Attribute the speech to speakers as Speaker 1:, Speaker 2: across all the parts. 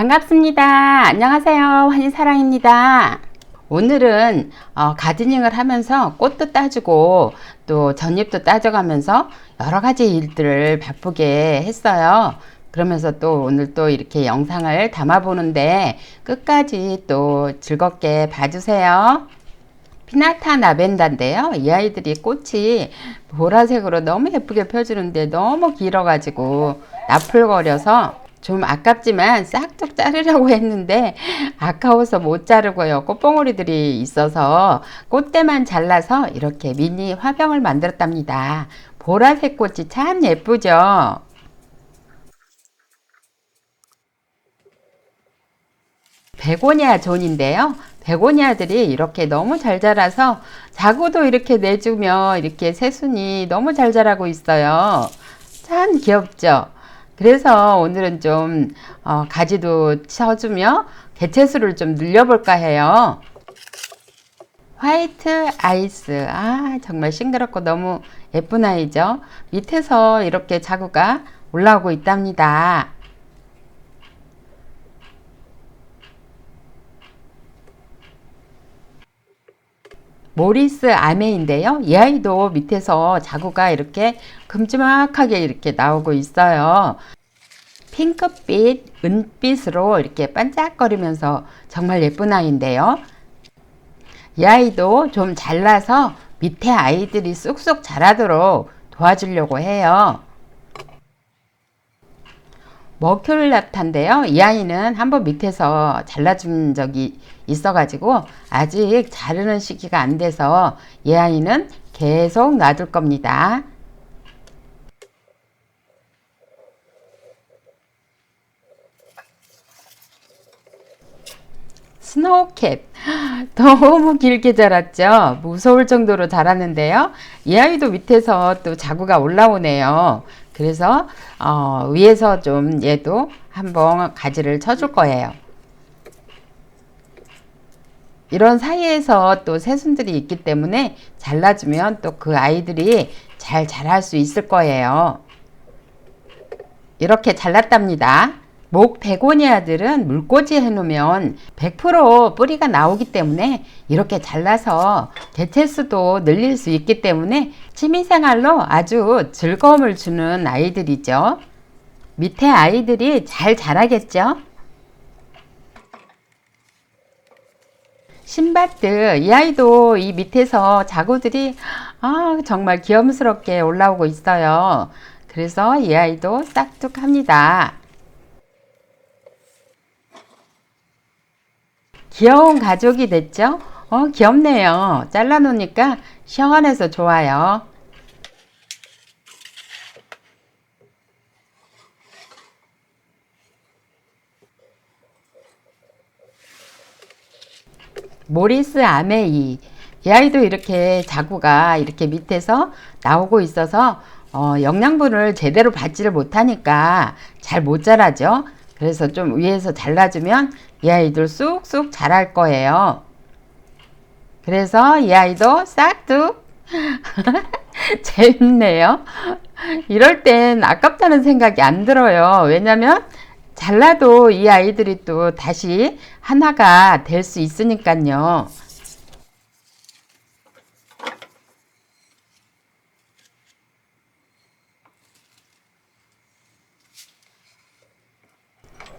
Speaker 1: 반갑습니다. 안녕하세요. 환희사랑입니다. 오늘은 어, 가드닝을 하면서 꽃도 따주고 또 전잎도 따져가면서 여러 가지 일들을 바쁘게 했어요. 그러면서 또 오늘 또 이렇게 영상을 담아보는데 끝까지 또 즐겁게 봐주세요. 피나타 나벤다인데요. 이 아이들이 꽃이 보라색으로 너무 예쁘게 펴주는데 너무 길어가지고 나풀거려서 좀 아깝지만 싹둑 자르려고 했는데 아까워서 못 자르고요. 꽃봉오리들이 있어서 꽃대만 잘라서 이렇게 미니 화병을 만들었답니다. 보라색 꽃이 참 예쁘죠? 베고니아 존인데요. 베고니아들이 이렇게 너무 잘 자라서 자구도 이렇게 내주며 이렇게 새순이 너무 잘 자라고 있어요. 참 귀엽죠? 그래서 오늘은 좀 어, 가지도 쳐주며 개체수를 좀 늘려볼까 해요. 화이트 아이스. 아, 정말 싱그럽고 너무 예쁜 아이죠? 밑에서 이렇게 자구가 올라오고 있답니다. 모리스 아메인데요. 이 아이도 밑에서 자구가 이렇게 큼지막하게 이렇게 나오고 있어요. 핑크빛, 은빛으로 이렇게 반짝거리면서 정말 예쁜 아이인데요. 이 아이도 좀 잘라서 밑에 아이들이 쑥쑥 자라도록 도와주려고 해요. 머큐를라탄데요. 이 아이는 한번 밑에서 잘라준 적이 있어가지고 아직 자르는 시기가 안 돼서 이 아이는 계속 놔둘 겁니다. 스노우캡 너무 길게 자랐죠 무서울 정도로 자랐는데요 이 아이도 밑에서 또 자구가 올라오네요 그래서 어, 위에서 좀 얘도 한번 가지를 쳐줄 거예요. 이런 사이에서 또 새순들이 있기 때문에 잘라주면 또 그 아이들이 잘 자랄 수 있을 거예요. 이렇게 잘랐답니다 목 베고니아들은 물꽂이 해놓으면 100% 뿌리가 나오기 때문에 이렇게 잘라서 개체수도 늘릴 수 있기 때문에 취미생활로 아주 즐거움을 주는 아이들이죠. 밑에 아이들이 잘 자라겠죠? 신바트 이 아이도 이 밑에서 자구들이 아, 정말 귀염스럽게 올라오고 있어요. 그래서 이 아이도 싹둑합니다. 귀여운 가족이 됐죠? 어, 귀엽네요. 잘라놓으니까 시원해서 좋아요. 모리스 아메이. 이 아이도 이렇게 자구가 이렇게 밑에서 나오고 있어서 어, 영양분을 제대로 받지를 못하니까 잘 못 자라죠. 그래서 좀 위에서 잘라주면 이 아이들 쑥쑥 자랄 거예요. 그래서 이 아이도 싹둑 재밌네요. 이럴 땐 아깝다는 생각이 안 들어요. 왜냐면 잘라도 이 아이들이 또 다시 하나가 될 수 있으니까요.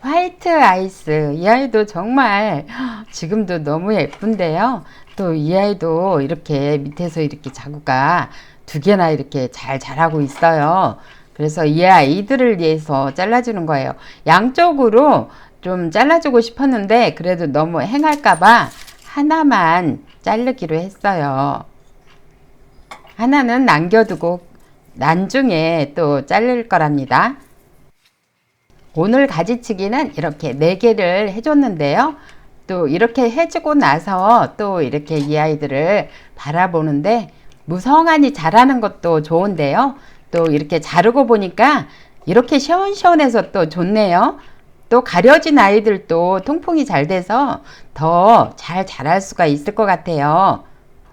Speaker 1: 화이트 아이스. 이 아이도 정말 지금도 너무 예쁜데요. 또 이 아이도 이렇게 밑에서 이렇게 자구가 두 개나 이렇게 잘 자라고 있어요. 그래서 이 아이들을 위해서 잘라주는 거예요. 양쪽으로 좀 잘라주고 싶었는데 그래도 너무 행할까봐 하나만 자르기로 했어요. 하나는 남겨두고 나중에 또 자를 거랍니다 오늘 가지치기는 이렇게 4개를 해줬는데요. 또 이렇게 해주고 나서 또 이렇게 이 아이들을 바라보는데 무성하니 자라는 것도 좋은데요. 또 이렇게 자르고 보니까 이렇게 시원시원해서 또 좋네요. 또 가려진 아이들도 통풍이 잘 돼서 더 잘 자랄 수가 있을 것 같아요.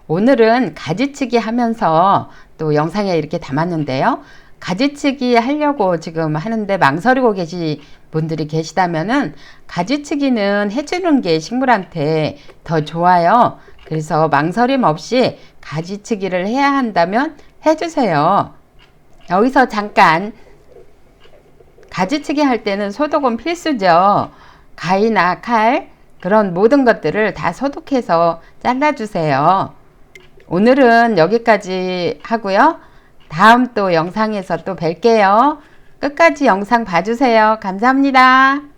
Speaker 1: 오늘은 가지치기 하면서 또 영상에 이렇게 담았는데요. 가지치기 하려고 지금 하는데 망설이고 계시 분들이 계시다면은 가지치기는 해주는 게 식물한테 더 좋아요. 그래서 망설임 없이 가지치기를 해야 한다면 해주세요. 여기서 잠깐 가지치기 할 때는 소독은 필수죠. 가위나 칼 그런 모든 것들을 다 소독해서 잘라주세요. 오늘은 여기까지 하고요. 다음 또 영상에서 또 뵐게요. 끝까지 영상 봐주세요. 감사합니다.